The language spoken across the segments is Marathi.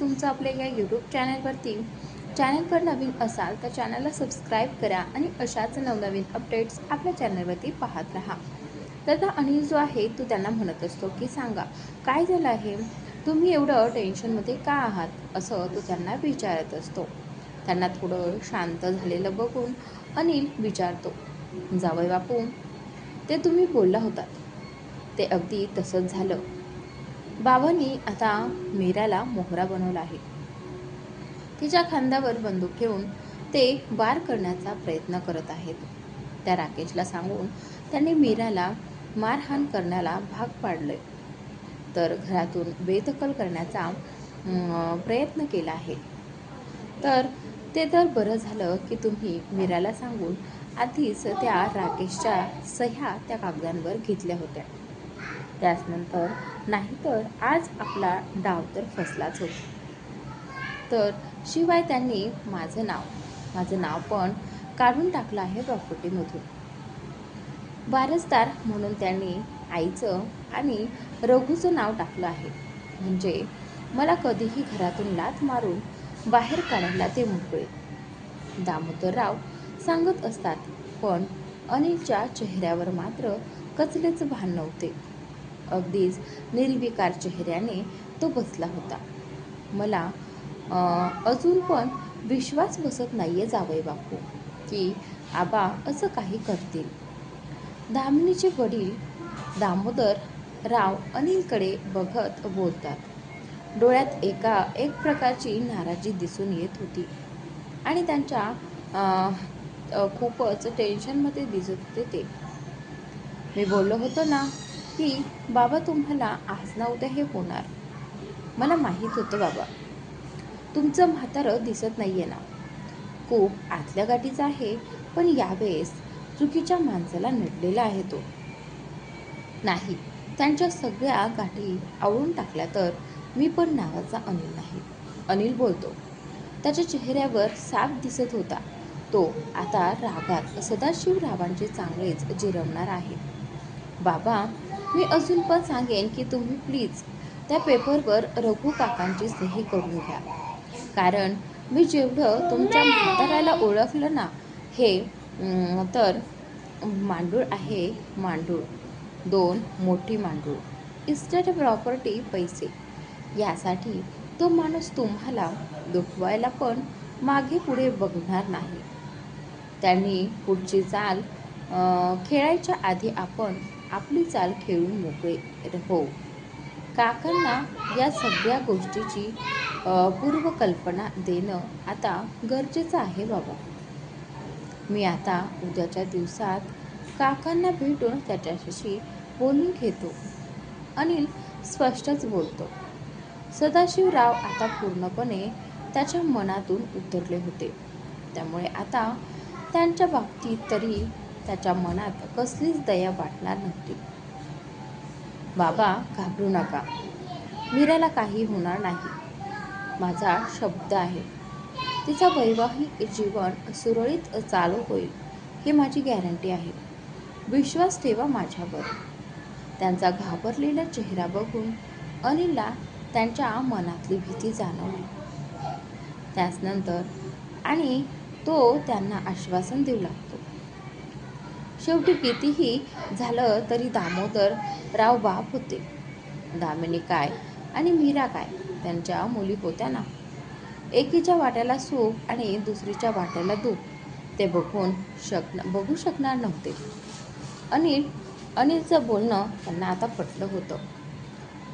तुमचं आपल्या या यूट्यूब चॅनलवरती चॅनलवर नवीन असाल तर चॅनलला सबस्क्राईब करा आणि अशाच नवनवीन अपडेट्स आपल्या चॅनलवरती पाहत राहा. तर अनिल जो आहे तो त्यांना म्हणत असतो की सांगा काय झालं आहे? तुम्ही एवढं टेन्शनमध्ये का आहात? असं तो त्यांना विचारत असतो. त्यांना थोडं शांत झालेलं बघून अनिल विचारतो जावय बापू ते तुम्ही बोलला होतात. ते अगदी तसंच झालं. बाबांनी आता मीराला मोहरा बनवला आहे. तिच्या खांद्यावर बंदूक ठेवून ते वार करण्याचा प्रयत्न करत आहेत. त्या राकेशला सांगून त्यांनी मीराला मारहाण करण्याला भाग पाडले. तर घरातून बेदखल करण्याचा प्रयत्न केला आहे. तर ते तर बरं झालं की तुम्ही मीराला सांगून आधीच त्या राकेशच्या सह्या त्या कागदांवर घेतल्या होत्या. त्याचनंतर नाहीतर आज आपला डाव तर फसलाच होता. तर शिवाय त्यांनी माझं नाव माझं नाव पण काढून टाकलं आहे प्रॉपर्टीमधून. वारसदार म्हणून त्यांनी आईचं आणि रघुचं नाव टाकलं आहे. म्हणजे मला कधीही घरातून लाथ मारून बाहेर काढायला ते मोकळे. दामोदरराव सांगत असतात पण अनिलच्या चेहऱ्यावर मात्र कचलेच भान नव्हते. अगदीच निर्विकार चेहऱ्याने तो बसला होता. मला अजून पण विश्वास बसत नाही आहे जावई बापू की आबा असं काही करतील. दामिनीचे वडील दामोदर राव अनिलकडे बघत बोलतात. डोळ्यात एका एक प्रकारची नाराजी दिसून येत होती. आणि त्यांच्या खूपच टेन्शनमध्ये दिसत होते ते. मी बोललो होतो ना की बाबा तुम्हाला आज ना उद्या हे होणार. मला माहीत होतं बाबा. तुमचं म्हातारं दिसत नाही आहे ना. खूप आतल्या गाठीचा आहे पण यावेळेस चुकीच्या माणसाला नडलेला आहे तो. नाही त्यांच्या सगळ्या गाठी आवळून टाकल्या तर मी पण नावाचा अनिल नाही. अनिल बोलतो. त्याच्या चेहऱ्यावर साप दिसत होता. तो आता रागात सदाशिव रावांचे चांगलेच जिरवणार आहे. बाबा मी अजून पण सांगेन की तुम्ही प्लीज त्या पेपरवर रघु काकांची सही करून घ्या. कारण मी जेवढं तुमच्या म्हाताऱ्याला ओळखलं ना हे तर मांडूळ आहे मांडूळ. दोन मोठी मांडूळ. इस्टेट प्रॉपर्टी पैसे. यासाठी तो माणूस तुम्हाला दुखवायला पण मागे पुढे बघणार नाही. त्यांनी पुढची चाल खेळायच्या आधी आपण आपली चाल खेळून मोकळे हो. काकांना या सगळ्या गोष्टीची पूर्वकल्पना देणं आता गरजेचं आहे बाबा. मी आता उद्याच्या दिवसात काकांना भेटून त्याच्याशी बोलून घेतो. अनिल स्पष्टच बोलतो. सदाशिवराव आता पूर्णपणे त्याच्या मनातून उतरले होते. त्यामुळे आता त्यांच्या बाबतीत तरी त्याच्या मनात कसलीच दया वाटणार नव्हती. बाबा घाबरू नका. मीराला काही होणार नाही. माझा शब्द आहे. तिचा वैवाहिक जीवन सुरळीत चालू होईल ही माझी गॅरंटी आहे. विश्वास ठेवा माझ्यावर. त्यांचा घाबरलेला चेहरा बघून अनिलला त्यांच्या मनातली भीती जाणवली. त्याचनंतर आणि तो त्यांना आश्वासन देऊ लागतो शेवटी कितीही झालं तरी दामोदर राव बाप होते. दामिनी काय आणि मीरा काय? त्यांच्या मुली होत्या ना एकीच्या वाट्याला सुख आणि दुसरीच्या वाट्याला दुःख ते बघून शक बघू शकणार नव्हते. अनिल अनिलचं बोलणं त्यांना आता पटलं होतं.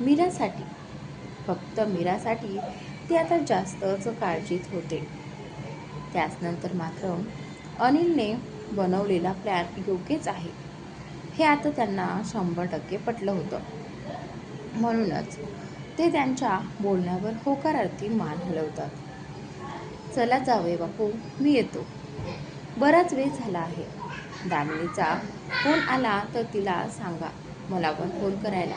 मीरासाठी. फक्त मीरासाठी ते आता जास्तच काळजीत होते. त्याचनंतर मात्र अनिलने बनवलेला प्लॅन योग्यच आहे. हे आता त्यांना शंभर टक्के पटलं होतं. म्हणूनच ते त्यांच्या बोलण्यावर होकारार्थी मान हलवतात. चला जावे बापू मी येतो. बराच वेळ झाला आहे. दामिनीचा फोन आला तर तिला सांगा मला पण फोन करायला.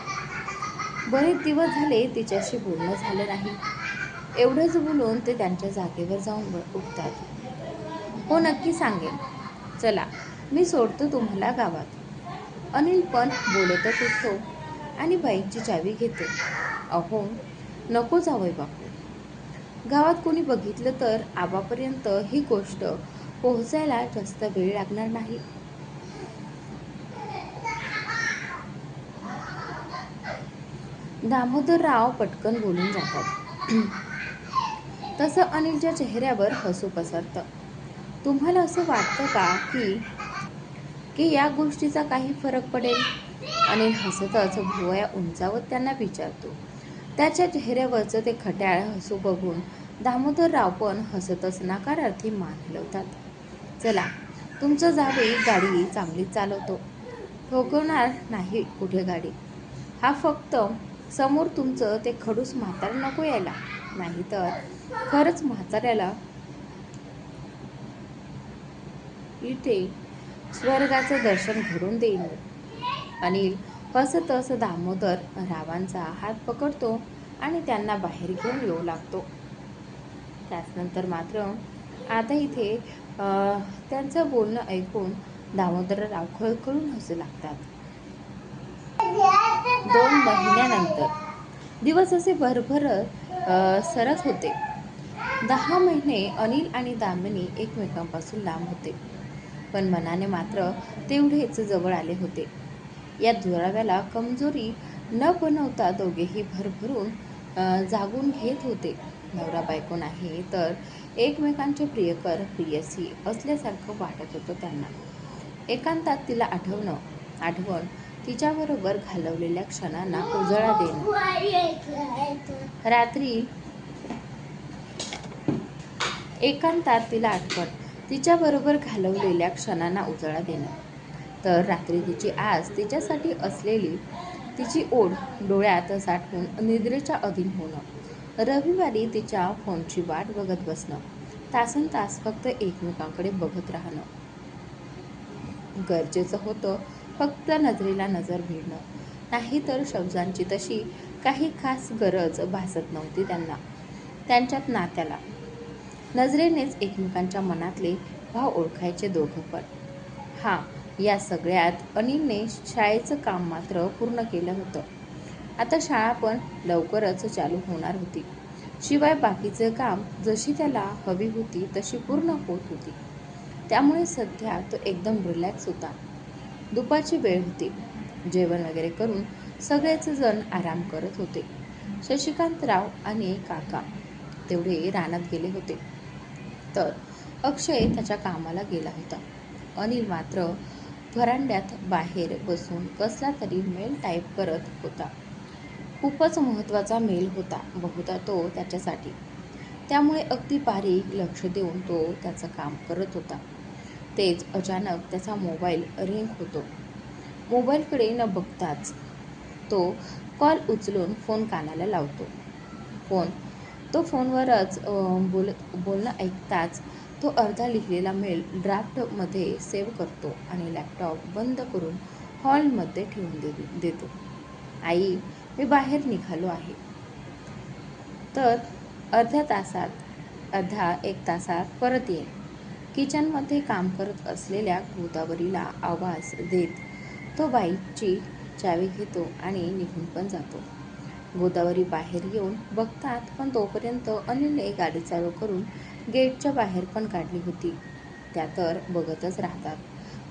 बरेच दिवस झाले तिच्याशी बोलणं झालं नाही. एवढंच बोलून ते त्यांच्या जागेवर जाऊन उठतात. हो नक्की सांगेन. चला मी सोडतो तुम्हाला गावात. अनिल पण बोलतच उठतो आणि बाईकची चावी घेतो. अहो नको जावय बापू. गावात कोणी बघितलं तर आबापर्यंत ही गोष्ट पोहोचायला जास्त वेळ लागणार नाही. दामोदरराव पटकन बोलून जातात. तसं अनिलच्या चेहऱ्यावर हसू पसरतं. तुम्हाला असं वाटतं का की की या गोष्टीचा काही फरक पडेल? अनिल हसतच भुवया उंचावत त्यांना विचारतो. त्याच्या चेहऱ्यावरचं ते खट्याळ हसू बघून दामोदरराव पण हसतच नकारार्थी मान हलवतात चला तुमचं जावे गाडी चांगली चालवतो. ठोकवणार नाही कुठे गाडी? हा फक्त समोर तुमचं ते खडूस म्हातार नको यायला. नाहीतर खरंच म्हाताऱ्याला इथे स्वर्गाचं दर्शन घडून देईन अनिल हसतच दामोदर रावांचा हात पकडतो आणि त्यांना बाहेर घेऊन येऊ लागतो. त्याचनंतर मात्र आता इथे त्यांचं बोलणं ऐकून दामोदरराव खळखळून हसू लागतात. दोन महिन्यानंतर दिवस असे भरभर सरस होते. दहा महिने अनिल आणि दामिनी एकमेकांपासून लांब होते. पण मनाने मात्र तेवढेच जवळ आले होते. या दुराव्याला कमजोरी न बनवता दोघेही भरभरून जागून घेत होते. नवरा बायको नाही तर एकमेकांचे प्रियकर प्रियसी असल्यासारखं वाटत होतं त्यांना. एकांतात तिला आठवणं आठवण तिच्याबरोबर घालवलेल्या क्षणांना उजळा देणं. रात्री एकांतात तिला आठवण तिच्याबरोबर घालवलेल्या क्षणांना उजळा देणं. तर रात्री तिची आज तिच्यासाठी असलेली तिची ओढ डोळ्यात साठवून निद्रेच्या अधीन होणं. रविवारी तिच्या फोनची वाट बघत बसणं. तासन तास फक्त एकमेकांकडे बघत राहणं. गरजेचं होतं फक्त नजरेला नजर भिडणं. नाही तर शब्दांची तशी काही खास गरज भासत नव्हती त्यांना. त्यांच्यात नात्याला नजरेनेच एकमेकांच्या मनातले भाव ओळखायचे दोघं पण. हा या सगळ्यात अनिलने शाळेचं काम मात्र पूर्ण केलं होतं. आता शाळा पण लवकरच चालू होणार होती. शिवाय बाकीचं काम जशी त्याला हवी होती तशी पूर्ण होत होती. त्यामुळे सध्या तो एकदम रिलॅक्स होता. दुपारची वेळ होती. जेवण वगैरे करून सगळेच जण आराम करत होते. शशिकांतराव आणि काका तेवढे रानात गेले होते. तर अक्षय त्याच्या कामाला गेला होता. अनिल मात्र व्हरांड्यात बाहेर बसून कसला तरी मेल टाईप करत होता. खूपच महत्त्वाचा मेल होता बहुधा तो त्याच्यासाठी. त्यामुळे अगदी बारीक लक्ष देऊन तो त्याचं काम करत होता. तेच अचानक त्याचा मोबाईल रिंग होतो. मोबाईलकडे न बघताच तो कॉल उचलून फोन कानाला लावतो. फोन तो फोनवरच बोलत बोलणं ऐकताच तो अर्धा लिहिलेला मेल ड्राफ्टमध्ये सेव्ह करतो आणि लॅपटॉप बंद करून हॉलमध्ये ठेवून दे देतो. आई मी बाहेर निघालो आहे. तर अर्ध्या तासात अर्धा एक तासात परत येईन किचनमध्ये काम करत असलेल्या गोदावरीला आवाज देत तो बाईकची चावी घेतो आणि निघून पण जातो. गोदावरी बाहेर येऊन बघतात पण तोपर्यंत अनिलने गाडी चालू करून गेटच्या बाहेर पण काढली होती. त्या तर बघतच राहतात.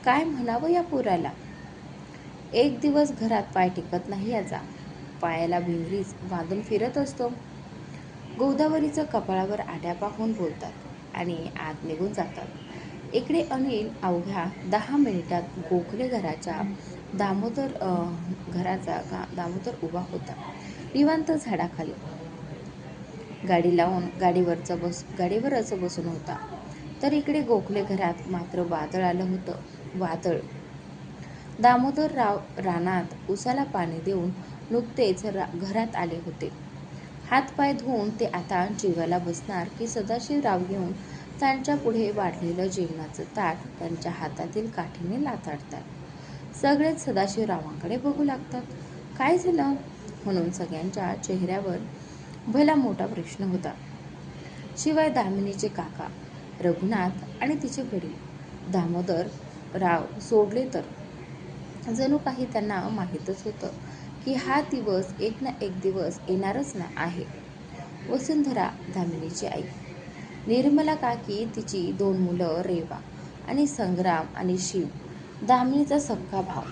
काय म्हणावं या पोराला? एक दिवस घरात पाय टिकत नाही याचा. पायाला भिंगरीच बांधून फिरत असतो. गोदावरीचं कपाळावर आड्या पाहून बोलतात आणि आत निघून जातात. इकडे अनिल अवघ्या दहा मिनिटात गोखले घराच्या दामोदर घराचा गा दामोदर उभा होता. निवांत झाडाखाली. गाडी लावून गाडीवरचं बस गाडीवरच बसून होता. तर इकडे गोखले घरात मात्र वादळ आलं होतं. वादळ. दामोदरराव रानात उसाला पाणी देऊन नुकतेच रा घरात आले होते. हातपाय धुवून ते आता जेवायला बसणार की सदाशिवराव घेऊन त्यांच्या पुढे वाढलेलं जेवणाचं ताट त्यांच्या हातातील काठीने लाताडतात. सगळेच सदाशिवरावांकडे बघू लागतात. काय झालं? म्हणून सगळ्यांच्या चेहऱ्यावर भला मोठा प्रश्न होता. शिवाय दामिनीचे काका रघुनाथ आणि तिचे वडील दामोदर राव सोडले तर? जणू काही त्यांना माहीतच होतं की हा दिवस एक ना एक दिवस येणारच ना आहे. वसुंधरा दामिनीची आई. निर्मला काकी तिची दोन मुलं रेवा आणि संग्राम आणि शिव दामिनीचा सख्खा भाव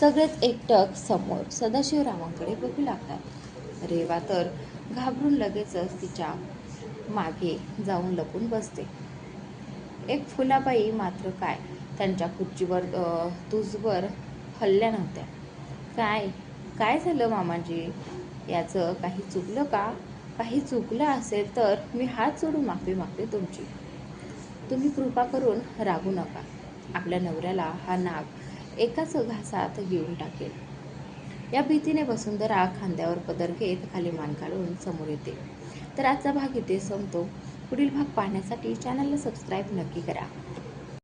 सगळेच एकटक समोर सदाशिवरावांकडे बघू लागतात. रेवा तर घाबरून लगेचच तिच्यामागे जाऊन लपून बसते. एक फुलाबाई मात्र काय त्यांच्या खुर्चीवर तुझवर तुजवर हल्ल्या नव्हत्या. काय काय झालं मामाजी? याचं काही चुकलं का? काही चुकलं असेल तर मी हात सोडून माफी मागते तुमची. तुम्ही कृपा करून रागू नका. आपल्या नवऱ्याला हा नाग एकाच घासात घेऊन टाकेल. या भीतीने वसुंधरा खांद्यावर पदर घेत खाली मान काढून समोर येते. तर आजचा भाग इथे संपतो. पुढील भाग पाहण्यासाठी चॅनलला सबस्क्राईब नक्की करा.